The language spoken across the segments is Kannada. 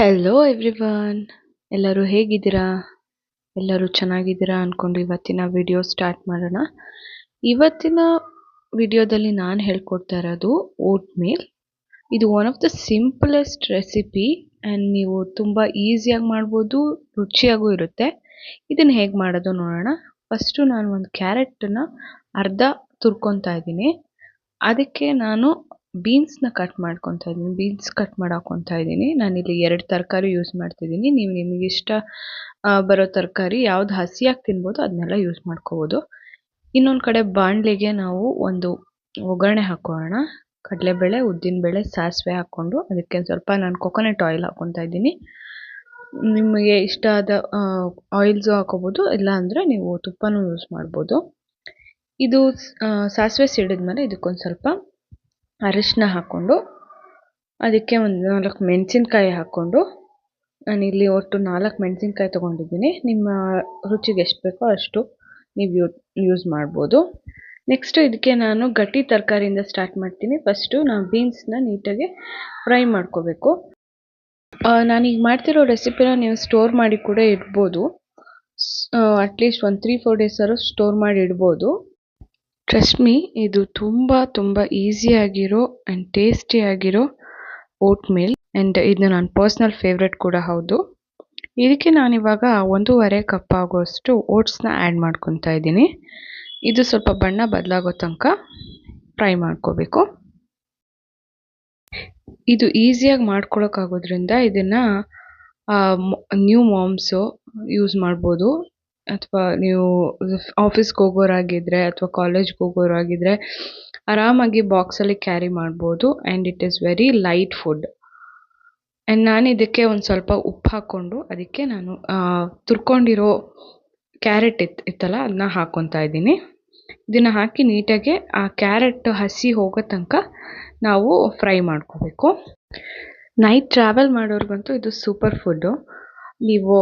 ಹೆಲೋ ಎವ್ರಿವನ್ ಎಲ್ಲರೂ ಹೇಗಿದ್ದೀರಾ? ಎಲ್ಲರೂ ಚೆನ್ನಾಗಿದ್ದೀರಾ ಅಂದ್ಕೊಂಡು ಇವತ್ತಿನ ವಿಡಿಯೋ ಸ್ಟಾರ್ಟ್ ಮಾಡೋಣ. ಇವತ್ತಿನ ವಿಡಿಯೋದಲ್ಲಿ ನಾನು ಹೇಳ್ಕೊಡ್ತಾ ಇರೋದು ಓಟ್ ಮೀಲ್ ಇದು one of the simplest recipe and ನೀವು ತುಂಬ ಈಸಿಯಾಗಿ ಮಾಡ್ಬೋದು, ರುಚಿಯಾಗೂ ಇರುತ್ತೆ. ಇದನ್ನು ಹೇಗೆ ಮಾಡೋದು ನೋಡೋಣ. ಫಸ್ಟು ನಾನು ಒಂದು ಕ್ಯಾರೆಟನ್ನು ಅರ್ಧ ತುರ್ಕೊತಾ ಇದ್ದೀನಿ. ಅದಕ್ಕೆ ನಾನು ಬೀನ್ಸ್ನ ಕಟ್ ಮಾಡ್ಕೊತಾ ಇದ್ದೀನಿ. ಬೀನ್ಸ್ ಕಟ್ ಮಾಡಿ ಹಾಕ್ಕೊತಾ ಇದ್ದೀನಿ. ನಾನಿಲ್ಲಿ ಎರಡು ತರಕಾರಿ ಯೂಸ್ ಮಾಡ್ತಿದ್ದೀನಿ. ನೀವು ನಿಮಗೆ ಇಷ್ಟ ಬರೋ ತರಕಾರಿ ಯಾವ್ದು ಹಸಿಯಾಗಿ ತಿನ್ಬೋದು ಅದನ್ನೆಲ್ಲ ಯೂಸ್ ಮಾಡ್ಕೋಬೋದು. ಇನ್ನೊಂದು ಕಡೆ ಬಾಣಲೆಗೆ ನಾವು ಒಂದು ಒಗ್ಗರಣೆ ಹಾಕೋಣ. ಕಡಲೆಬೇಳೆ, ಉದ್ದಿನಬೇಳೆ, ಸಾಸಿವೆ ಹಾಕ್ಕೊಂಡು ಅದಕ್ಕೆ ಸ್ವಲ್ಪ ನಾನು ಕೊಕೊನಟ್ ಆಯಿಲ್ ಹಾಕ್ಕೊತಾ ಇದ್ದೀನಿ. ನಿಮಗೆ ಇಷ್ಟ ಆದ ಆಯಿಲ್ಸು ಹಾಕೋಬೋದು. ಇಲ್ಲ ಅಂದರೆ ನೀವು ತುಪ್ಪನೂ ಯೂಸ್ ಮಾಡ್ಬೋದು. ಇದು ಸಾಸಿವೆ ಸಿಡಿದ್ಮೇಲೆ ಇದಕ್ಕೊಂದು ಸ್ವಲ್ಪ ಅರಿಶಿನ ಹಾಕ್ಕೊಂಡು, ಅದಕ್ಕೆ ಒಂದು ನಾಲ್ಕು ಮೆಣಸಿನ್ಕಾಯಿ ಹಾಕ್ಕೊಂಡು ನಾನಿಲ್ಲಿ ಒಟ್ಟು ನಾಲ್ಕು ಮೆಣಸಿನ್ಕಾಯಿ ತೊಗೊಂಡಿದ್ದೀನಿ. ನಿಮ್ಮ ರುಚಿಗೆ ಎಷ್ಟು ಬೇಕೋ ಅಷ್ಟು ನೀವು ಯೂ ಯೂಸ್ ಮಾಡ್ಬೋದು. ನೆಕ್ಸ್ಟ್ ಇದಕ್ಕೆ ನಾನು ಗಟ್ಟಿ ತರಕಾರಿಯಿಂದ ಸ್ಟಾರ್ಟ್ ಮಾಡ್ತೀನಿ. ಫಸ್ಟು ನಾವು ಬೀನ್ಸ್ನ ನೀಟಾಗಿ ಫ್ರೈ ಮಾಡ್ಕೋಬೇಕು. ನಾನೀಗ ಮಾಡ್ತಿರೋ ರೆಸಿಪಿನ ನೀವು ಸ್ಟೋರ್ ಮಾಡಿ ಕೂಡ ಇಡ್ಬೋದು. ಅಟ್ಲೀಸ್ಟ್ ಒಂದು ತ್ರೀ ಫೋರ್ ಡೇಸಾರು ಸ್ಟೋರ್ ಮಾಡಿ ಇಡ್ಬೋದು. ಟ್ರಸ್ಟ್ ಮೀ ಇದು ತುಂಬ ತುಂಬ ಈಸಿಯಾಗಿರೋ ಆ್ಯಂಡ್ ಟೇಸ್ಟಿಯಾಗಿರೋ ಓಟ್ ಮೀಲ್ ಆ್ಯಂಡ್ ಇದು ನನ್ನ ಪರ್ಸ್ನಲ್ ಫೇವ್ರೆಟ್ ಕೂಡ ಹೌದು. ಇದಕ್ಕೆ ನಾನಿವಾಗ ಒಂದೂವರೆ ಕಪ್ ಆಗೋಷ್ಟು ಓಟ್ಸ್ನ ಆ್ಯಡ್ ಮಾಡ್ಕೊತಾ ಇದ್ದೀನಿ. ಇದು ಸ್ವಲ್ಪ ಬಣ್ಣ ಬದಲಾಗೋ ತನಕ ಫ್ರೈ ಮಾಡ್ಕೋಬೇಕು. ಇದು ಈಸಿಯಾಗಿ ಮಾಡ್ಕೊಳಕ್ಕಾಗೋದ್ರಿಂದ ಇದನ್ನು ನ್ಯೂ ಮಾಮ್ಸು ಯೂಸ್ ಮಾಡ್ಬೋದು. ಅಥವಾ ನೀವು ಆಫೀಸ್ಗೆ ಹೋಗೋರಾಗಿದ್ದರೆ ಅಥವಾ ಕಾಲೇಜ್ಗೆ ಹೋಗೋರಾಗಿದ್ದರೆ ಆರಾಮಾಗಿ ಬಾಕ್ಸಲ್ಲಿ ಕ್ಯಾರಿ ಮಾಡ್ಬೋದು and it is very light food and ನಾನು ಇದಕ್ಕೆ ಒಂದು ಸ್ವಲ್ಪ ಉಪ್ಪು ಹಾಕ್ಕೊಂಡು ಅದಕ್ಕೆ ನಾನು ತುರ್ಕೊಂಡಿರೋ ಕ್ಯಾರೆಟ್ ಇತ್ತು ಇತ್ತಲ್ಲ ಅದನ್ನ ಹಾಕ್ಕೊತಾ ಇದ್ದೀನಿ. ಇದನ್ನು ಹಾಕಿ ನೀಟಾಗಿ ಆ ಕ್ಯಾರೆಟ್ ಹಸಿ ಹೋಗೋ ತನಕ ನಾವು ಫ್ರೈ ಮಾಡ್ಕೋಬೇಕು. ನೈಟ್ ಟ್ರಾವೆಲ್ ಮಾಡೋರಿಗಂತೂ ಇದು ಸೂಪರ್ ಫುಡ್ಡು ನೀವು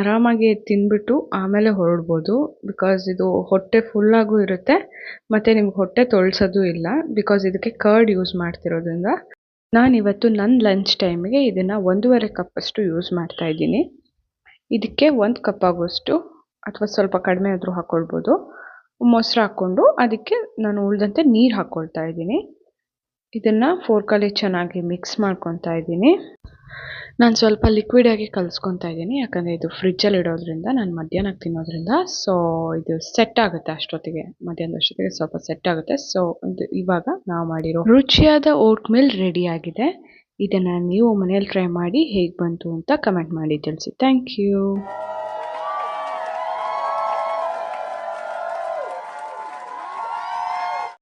ಆರಾಮಾಗಿ ತಿಂದ್ಬಿಟ್ಟು ಆಮೇಲೆ ಹೊರಡ್ಬೋದು. ಬಿಕಾಸ್ ಇದು ಹೊಟ್ಟೆ ಫುಲ್ಲಾಗೂ ಇರುತ್ತೆ. ಮತ್ತು ನಿಮ್ಗೆ ಹೊಟ್ಟೆ ತೊಳ್ಸೋದು ಇಲ್ಲ. ಬಿಕಾಸ್ ಇದಕ್ಕೆ ಕರ್ಡ್ ಯೂಸ್ ಮಾಡ್ತಿರೋದ್ರಿಂದ ನಾನಿವತ್ತು ನನ್ನ ಲಂಚ್ ಟೈಮಿಗೆ ಇದನ್ನು ಒಂದೂವರೆ ಕಪ್ಪಷ್ಟು ಯೂಸ್ ಮಾಡ್ತಾ ಇದ್ದೀನಿ. ಇದಕ್ಕೆ ಒಂದು ಕಪ್ ಆಗೋಷ್ಟು ಅಥವಾ ಸ್ವಲ್ಪ ಕಡಿಮೆ ಆದರೂ ಹಾಕ್ಕೊಳ್ಬೋದು ಮೊಸರು ಹಾಕ್ಕೊಂಡು ಅದಕ್ಕೆ ನಾನು ಉಳಿದಂತೆ ನೀರು ಹಾಕ್ಕೊಳ್ತಾ ಇದ್ದೀನಿ. ಇದನ್ನು ಫೋರ್ಕಲ್ಲಿ ಚೆನ್ನಾಗಿ ಮಿಕ್ಸ್ ಮಾಡ್ಕೊತಾ ಇದ್ದೀನಿ. ನಾನು ಸ್ವಲ್ಪ ಲಿಕ್ವಿಡ್ ಆಗಿ ಕಲಿಸ್ಕೊತಾ ಇದ್ದೀನಿ. ಯಾಕಂದರೆ ಇದು ಫ್ರಿಜ್ಜಲ್ಲಿ ಇಡೋದ್ರಿಂದ, ನಾನು ಮಧ್ಯಾಹ್ನಕ್ಕೆ ತಿನ್ನೋದ್ರಿಂದ ಸೊ ಇದು ಸೆಟ್ ಆಗುತ್ತೆ ಅಷ್ಟೊತ್ತಿಗೆ. ಮಧ್ಯಾಹ್ನದ ಅಷ್ಟೊತ್ತಿಗೆ ಸ್ವಲ್ಪ ಸೆಟ್ ಆಗುತ್ತೆ. ಸೊ ಇದು ಇವಾಗ ನಾವು ಮಾಡಿರೋ ರುಚಿಯಾದ ಓಟ್ ಮಿಲ್ ರೆಡಿ ಆಗಿದೆ. ಇದನ್ನು ನೀವು ಮನೇಲಿ ಟ್ರೈ ಮಾಡಿ ಹೇಗೆ ಬಂತು ಅಂತ ಕಮೆಂಟ್ ಮಾಡಿ ತಿಳಿಸಿ ಥ್ಯಾಂಕ್ ಯು